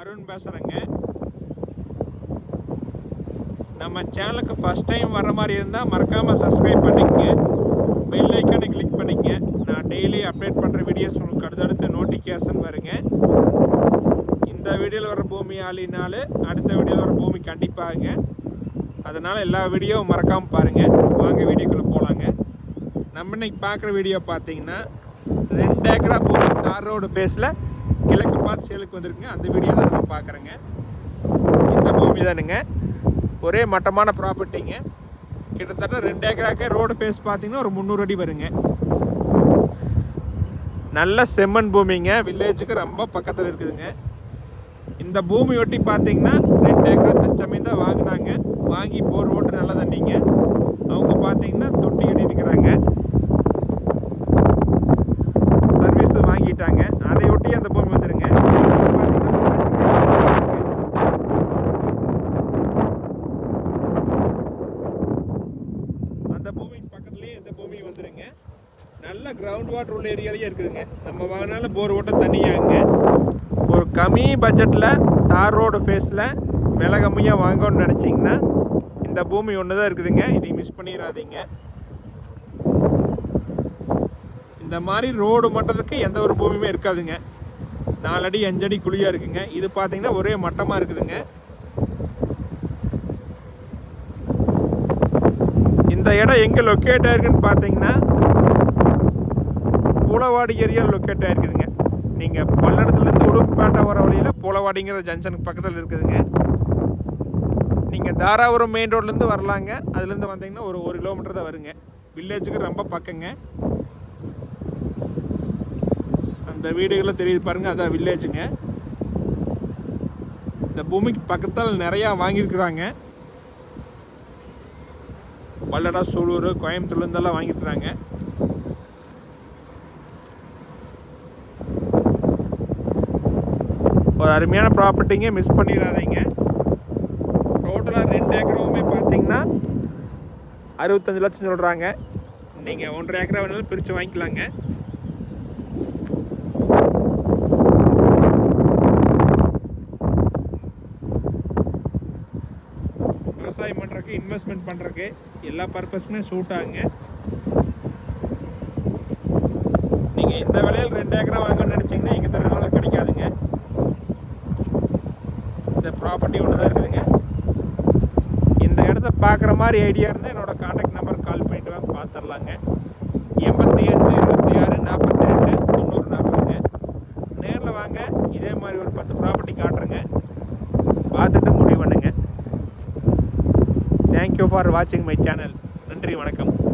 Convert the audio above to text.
அருண் பேசுகிறேங்க நம்ம சேனலுக்கு ஃபஸ்ட் டைம் வர மாதிரி இருந்தால் மறக்காமல் சப்ஸ்கிரைப் பண்ணிக்கங்க. பெல் ஐக்கானை கிளிக் பண்ணிக்கங்க. நான் டெய்லி அப்டேட் பண்ணுற வீடியோஸ் உங்களுக்கு அடுத்தடுத்து நோட்டிஃபிகேஷன் வருங்க. இந்த வீடியோவில் வர பூமி ஆளினால அடுத்த வீடியோவில் வர பூமி கண்டிப்பாகுங்க அதனால் எல்லா வீடியோவும் மறக்காமல் பாருங்கள் வாங்க வீடியோக்குள்ளே போகலாங்க நம்ம இன்னைக்கு பார்க்குற வீடியோ பார்த்தீங்கன்னா ரெண்டு ஏக்கரா பூமி தார் ரோடு ஃபேஸில் கிழக்கு பார்த்து சேலுக்கு வந்திருக்குங்க. அந்த வீடியோ தான் நம்ம பார்க்குறேங்க. இந்த பூமி தானுங்க. ஒரே மட்டமான ப்ராப்பர்ட்டிங்க கிட்டத்தட்ட ரெண்டு ஏக்கராக்கே ரோடு ஃபேஸ் பார்த்தீங்கன்னா ஒரு முந்நூறு அடி வருங்க. நல்ல செம்மண் பூமிங்க. வில்லேஜுக்கு ரொம்ப பக்கத்தில் இருக்குதுங்க. இந்த பூமி ஒட்டி பார்த்தீங்கன்னா ரெண்டு ஏக்கர் தச்சமீன் தான் வாங்கினாங்க வாங்கி போர் ஓட்டு நல்ல தண்ணிங்க அவங்க பார்த்தீங்கன்னா தொட்டி கட்டிட்டு இருக்கிறாங்க சர்வீஸ் வாங்கிட்டாங்க அதை ஒட்டி அந்த பூமி வந்துருங்க அந்த பக்கத்துலேயே இந்த பூமி வந்துடுங்க நல்ல கிரவுண்ட் வாட்டர் உள்ள ஏரியாலேயே இருக்குதுங்க. நம்ம வாங்கினால போர் ஓட்ட தண்ணியாங்க ஒரு கம்மி பட்ஜெட்டில் தார் ரோடு ஃபேஸில் விலை கம்மியாக வாங்கணும்னு நினச்சிங்கன்னா இந்த பூமி ஒன்று தான் இருக்குதுங்க. இதை மிஸ் பண்ணிடாதீங்க. இந்த மாதிரி ரோடு மட்டத்துக்கு எந்த ஒரு பூமியுமே இருக்காதுங்க. நாலடி அஞ்சடி குழியாக இருக்குங்க. இது பார்த்தீங்கன்னா ஒரே மட்டமாக இருக்குதுங்க. இந்த இடம் எங்கே லொக்கேட் ஆயிருக்குன்னு பார்த்தீங்கன்னா பூலவாடி ஏரியா லொக்கேட் ஆயிருக்குதுங்க. நீங்கள் பல்லடத்துலேருந்து உடும்பேட்டை வர வழியில் பூலவாடிங்கிற ஜங்ஷனுக்கு பக்கத்தில் இருக்குதுங்க. நீங்கள் தாராபுரம் மெயின் ரோட்லேருந்து வரலாங்க. அதுலேருந்து வந்தீங்கன்னா ஒரு ஒரு கிலோமீட்டர் தான் வருங்க. வில்லேஜுக்கு ரொம்ப பக்கங்க. அந்த வீடுகளில் தெரியுது பாருங்கள் அதான் வில்லேஜுங்க இந்த பூமிக்கு பக்கத்தில் நிறையா வாங்கியிருக்கிறாங்க. பல்லடா சூலூர் கோயம்புத்தூர்லேருந்தெல்லாம் வாங்கிட்டுறாங்க. ஒரு அருமையான ப்ராப்பர்ட்டிங்க மிஸ் பண்ணிடாதீங்க. டோட்டலாக ரெண்டு ஏக்கரவுமே பார்த்தீங்கன்னா அறுபத்தஞ்சு லட்சம் சொல்கிறாங்க நீங்கள் ஒன்றரை ஏக்கரா வேணாலும் பிரித்து வாங்கிக்கலாங்க. விவசாயம் பண்ணுறக்கு இன்வெஸ்ட்மெண்ட் பண்ணுறக்கு எல்லா பர்பஸ்க்குமே சூட் ஆகுங்க. நீங்கள் இந்த விலையில் ரெண்டு ஏக்கரா வாங்கணும்னு நினச்சிங்கன்னா இங்கே தரனாலும் கிடைக்காதுங்க. இந்த ப்ராப்பர்ட்டி ஒன்று தான் இருக்குதுங்க. இந்த இடத்த பார்க்குற மாதிரி ஐடியா இருந்தால் என்னோட காண்டாக்ட் நம்பர் கால் பண்ணிட்டு வாங்க பார்த்துடலாங்க எண்பத்தி அஞ்சு இருபத்தி ஆறு நாற்பத்தி ரெண்டு தொண்ணூறு நாற்பதுங்க. நேரில் வாங்க இதே மாதிரி ஒரு பத்து ப்ராப்பர்ட்டி காட்டுறேங்க. ஃபார் வாட்சிங் மை சேனல் நன்றி வணக்கம்.